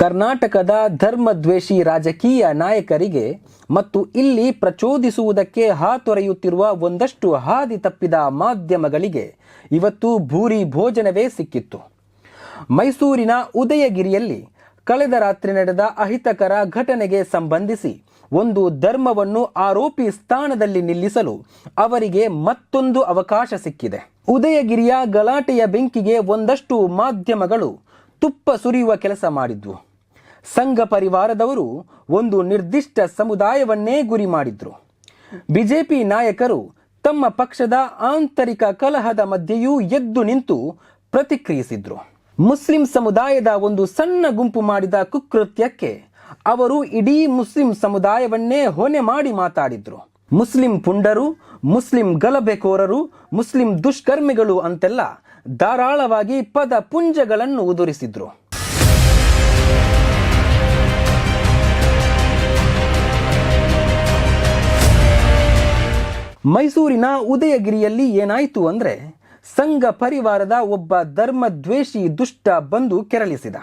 ಕರ್ನಾಟಕದ ಧರ್ಮದ್ವೇಷಿ ರಾಜಕೀಯ ನಾಯಕರಿಗೆ ಮತ್ತು ಇಲ್ಲಿ ಪ್ರಚೋದಿಸುವುದಕ್ಕೆ ಹಾತೊರೆಯುತ್ತಿರುವ ಒಂದಷ್ಟು ಹಾದಿ ತಪ್ಪಿದ ಮಾಧ್ಯಮಗಳಿಗೆ ಇವತ್ತು ಭೂರಿ ಭೋಜನವೇ ಸಿಕ್ಕಿತ್ತು. ಮೈಸೂರಿನ ಉದಯಗಿರಿಯಲ್ಲಿ ಕಳೆದ ರಾತ್ರಿ ನಡೆದ ಅಹಿತಕರ ಘಟನೆಗೆ ಸಂಬಂಧಿಸಿ ಒಂದು ಧರ್ಮವನ್ನು ಆರೋಪಿ ಸ್ಥಾನದಲ್ಲಿ ನಿಲ್ಲಿಸಲು ಅವರಿಗೆ ಮತ್ತೊಂದು ಅವಕಾಶ ಸಿಕ್ಕಿದೆ. ಉದಯಗಿರಿಯ ಗಲಾಟೆಯ ಬೆಂಕಿಗೆ ಒಂದಷ್ಟು ಮಾಧ್ಯಮಗಳು ತುಪ್ಪ ಸುರಿಯುವ ಕೆಲಸ ಮಾಡಿದ್ವು. ಸಂಘ ಪರಿವಾರದವರು ಒಂದು ನಿರ್ದಿಷ್ಟ ಸಮುದಾಯವನ್ನೇ ಗುರಿ ಮಾಡಿದ್ರು. ಬಿಜೆಪಿ ನಾಯಕರು ತಮ್ಮ ಪಕ್ಷದ ಆಂತರಿಕ ಕಲಹದ ಮಧ್ಯೆಯೂ ಎದ್ದು ನಿಂತು ಪ್ರತಿಕ್ರಿಯಿಸಿದ್ರು. ಮುಸ್ಲಿಂ ಸಮುದಾಯದ ಒಂದು ಸಣ್ಣ ಗುಂಪು ಮಾಡಿದ ಕುಕೃತ್ಯಕ್ಕೆ ಅವರು ಇಡೀ ಮುಸ್ಲಿಂ ಸಮುದಾಯವನ್ನೇ ಹೊಣೆ ಮಾಡಿ ಮಾತಾಡಿದ್ರು. ಮುಸ್ಲಿಂ ಪುಂಡರು, ಮುಸ್ಲಿಂ ಗಲಭೆಕೋರರು, ಮುಸ್ಲಿಂ ದುಷ್ಕರ್ಮಿಗಳು ಅಂತೆಲ್ಲ ಧಾರಾಳವಾಗಿ ಪದ ಪುಂಜಗಳನ್ನು ಉದುರಿಸಿದ್ರು. ಮೈಸೂರಿನ ಉದಯಗಿರಿಯಲ್ಲಿ ಏನಾಯಿತು ಅಂದರೆ ಸಂಘ ಪರಿವಾರದ ಒಬ್ಬ ಧರ್ಮದ್ವೇಷಿ ದುಷ್ಟ ಬಂದು ಕೆರಳಿಸಿದ.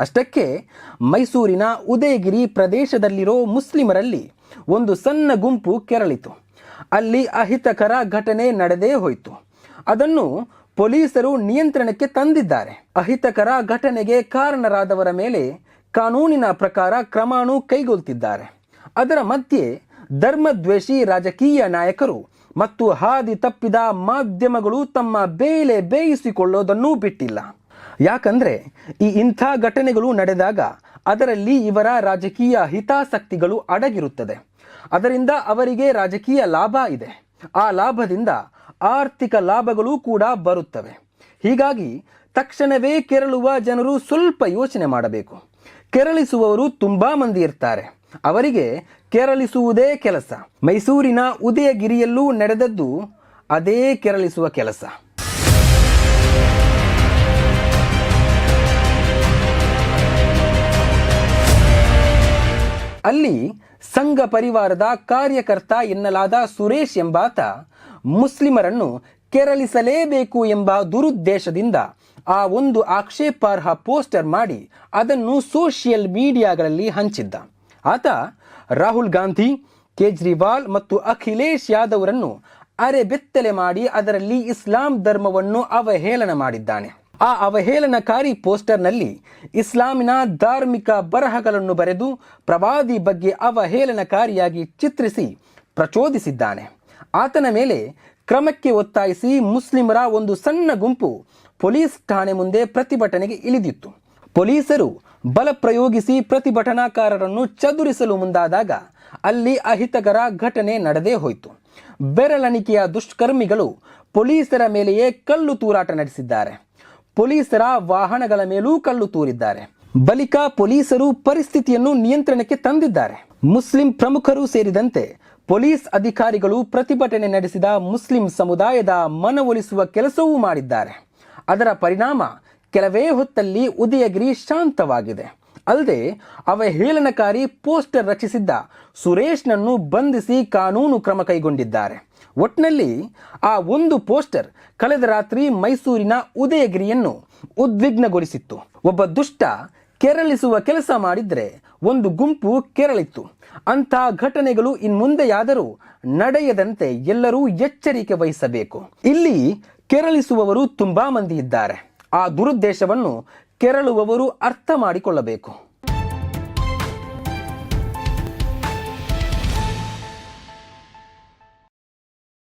ಅಷ್ಟಕ್ಕೆ ಮೈಸೂರಿನ ಉದಯಗಿರಿ ಪ್ರದೇಶದಲ್ಲಿರೋ ಮುಸ್ಲಿಮರಲ್ಲಿ ಒಂದು ಸಣ್ಣ ಗುಂಪು ಕೆರಳಿತು. ಅಲ್ಲಿ ಅಹಿತಕರ ಘಟನೆ ನಡೆದೇ ಹೋಯಿತು. ಅದನ್ನು ಪೊಲೀಸರು ನಿಯಂತ್ರಣಕ್ಕೆ ತಂದಿದ್ದಾರೆ. ಅಹಿತಕರ ಘಟನೆಗೆ ಕಾರಣರಾದವರ ಮೇಲೆ ಕಾನೂನಿನ ಪ್ರಕಾರ ಕ್ರಮಾನು ಕೈಗೊಳ್ತಿದ್ದಾರೆ. ಅದರ ಮಧ್ಯೆ ಧರ್ಮದ್ವೇಷಿ ರಾಜಕೀಯ ನಾಯಕರು ಮತ್ತು ಹಾದಿ ತಪ್ಪಿದ ಮಾಧ್ಯಮಗಳು ತಮ್ಮ ಬೇಲೆ ಬೇಯಿಸಿಕೊಳ್ಳೋದನ್ನೂ ಬಿಟ್ಟಿಲ್ಲ. ಯಾಕಂದ್ರೆ ಈ ಇಂಥ ಘಟನೆಗಳು ನಡೆದಾಗ ಅದರಲ್ಲಿ ಇವರ ರಾಜಕೀಯ ಹಿತಾಸಕ್ತಿಗಳು ಅಡಗಿರುತ್ತದೆ. ಅದರಿಂದ ಅವರಿಗೆ ರಾಜಕೀಯ ಲಾಭ ಇದೆ. ಆ ಲಾಭದಿಂದ ಆರ್ಥಿಕ ಲಾಭಗಳು ಕೂಡ ಬರುತ್ತವೆ. ಹೀಗಾಗಿ ತಕ್ಷಣವೇ ಕೆರಳುವ ಜನರು ಸ್ವಲ್ಪ ಯೋಚನೆ ಮಾಡಬೇಕು. ಕೆರಳಿಸುವವರು ತುಂಬಾ ಮಂದಿ ಇರ್ತಾರೆ. ಅವರಿಗೆ ಕೆರಳಿಸುವುದೇ ಕೆಲಸ. ಮೈಸೂರಿನ ಉದಯಗಿರಿಯಲ್ಲೂ ನಡೆದದ್ದು ಅದೇ ಕೆರಳಿಸುವ ಕೆಲಸ. ಅಲ್ಲಿ ಸಂಘ ಪರಿವಾರದ ಕಾರ್ಯಕರ್ತ ಎನ್ನಲಾದ ಸುರೇಶ್ ಎಂಬಾತ ಮುಸ್ಲಿಮರನ್ನು ಕೆರಳಿಸಲೇಬೇಕು ಎಂಬ ದುರುದ್ದೇಶದಿಂದ ಆ ಒಂದು ಆಕ್ಷೇಪಾರ್ಹ ಪೋಸ್ಟರ್ ಮಾಡಿ ಅದನ್ನು ಸೋಷಿಯಲ್ ಮೀಡಿಯಾಗಳಲ್ಲಿ ಹಂಚಿದ್ದ. ಆತ ರಾಹುಲ್ ಗಾಂಧಿ, ಕೇಜ್ರಿವಾಲ್ ಮತ್ತು ಅಖಿಲೇಶ್ ಯಾದವ್ರನ್ನು ಅರೆಬೆತ್ತಲೆ ಮಾಡಿ ಅದರಲ್ಲಿ ಇಸ್ಲಾಂ ಧರ್ಮವನ್ನು ಅವಹೇಳನ ಮಾಡಿದ್ದಾನೆ. ಆ ಅವಹೇಳನಕಾರಿ ಪೋಸ್ಟರ್ನಲ್ಲಿ ಇಸ್ಲಾಮಿನ ಧಾರ್ಮಿಕ ಬರಹಗಳನ್ನು ಬರೆದು ಪ್ರವಾದಿ ಬಗ್ಗೆ ಅವಹೇಳನಕಾರಿಯಾಗಿ ಚಿತ್ರಿಸಿ ಪ್ರಚೋದಿಸಿದ್ದಾನೆ. ಆತನ ಮೇಲೆ ಕ್ರಮಕ್ಕೆ ಒತ್ತಾಯಿಸಿ ಮುಸ್ಲಿಮರ ಒಂದು ಸಣ್ಣ ಗುಂಪು ಪೊಲೀಸ್ ಠಾಣೆ ಮುಂದೆ ಪ್ರತಿಭಟನೆಗೆ ಇಳಿದಿತ್ತು. ಪೊಲೀಸರು ಬಲ ಪ್ರಯೋಗಿಸಿ ಪ್ರತಿಭಟನಾಕಾರರನ್ನು ಚದುರಿಸಲು ಮುಂದಾದಾಗ ಅಲ್ಲಿ ಅಹಿತಕರ ಘಟನೆ ನಡೆದೇ ಹೋಯಿತು. ಬೆರಳಣಿಕೆಯ ದುಷ್ಕರ್ಮಿಗಳು ಪೊಲೀಸರ ಮೇಲೆಯೇ ಕಲ್ಲು ತೂರಾಟ ನಡೆಸಿದ್ದಾರೆ. ಪೊಲೀಸರ ವಾಹನಗಳ ಮೇಲೂ ಕಲ್ಲು ತೂರಿದ್ದಾರೆ. ಬಳಿಕ ಪೊಲೀಸರು ಪರಿಸ್ಥಿತಿಯನ್ನು ನಿಯಂತ್ರಣಕ್ಕೆ ತಂದಿದ್ದಾರೆ. ಮುಸ್ಲಿಂ ಪ್ರಮುಖರು ಸೇರಿದಂತೆ ಪೊಲೀಸ್ ಅಧಿಕಾರಿಗಳು ಪ್ರತಿಭಟನೆ ನಡೆಸಿದ ಮುಸ್ಲಿಂ ಸಮುದಾಯದ ಮನವೊಲಿಸುವ ಕೆಲಸವೂ ಮಾಡಿದ್ದಾರೆ. ಅದರ ಪರಿಣಾಮ ಕೆಲವೇ ಹೊತ್ತಲ್ಲಿ ಉದಯಗಿರಿ ಶಾಂತವಾಗಿದೆ. ಅಲ್ಲದೆ ಅವಹೇಳನಕಾರಿ ಪೋಸ್ಟರ್ ರಚಿಸಿದ್ದ ಸುರೇಶ್ನನ್ನು ಬಂಧಿಸಿ ಕಾನೂನು ಕ್ರಮ ಕೈಗೊಂಡಿದ್ದಾರೆ. ಒಟ್ನಲ್ಲಿ ಆ ಒಂದು ಪೋಸ್ಟರ್ ಕಳೆದ ರಾತ್ರಿ ಮೈಸೂರಿನ ಉದಯಗಿರಿಯನ್ನು ಉದ್ವಿಗ್ನಗೊಳಿಸಿತ್ತು. ಒಬ್ಬ ದುಷ್ಟ ಕೆರಳಿಸುವ ಕೆಲಸ ಮಾಡಿದ್ರೆ ಒಂದು ಗುಂಪು ಕೆರಳಿತ್ತು. ಅಂಥ ಘಟನೆಗಳು ಇನ್ಮುಂದೆಯಾದರೂ ನಡೆಯದಂತೆ ಎಲ್ಲರೂ ಎಚ್ಚರಿಕೆ ವಹಿಸಬೇಕು. ಇಲ್ಲಿ ಕೆರಳಿಸುವವರು ತುಂಬಾ ಮಂದಿ ಇದ್ದಾರೆ. ಆ ದುರುದ್ದೇಶವನ್ನು ಕೆರಳುವವರು ಅರ್ಥ ಮಾಡಿಕೊಳ್ಳಬೇಕು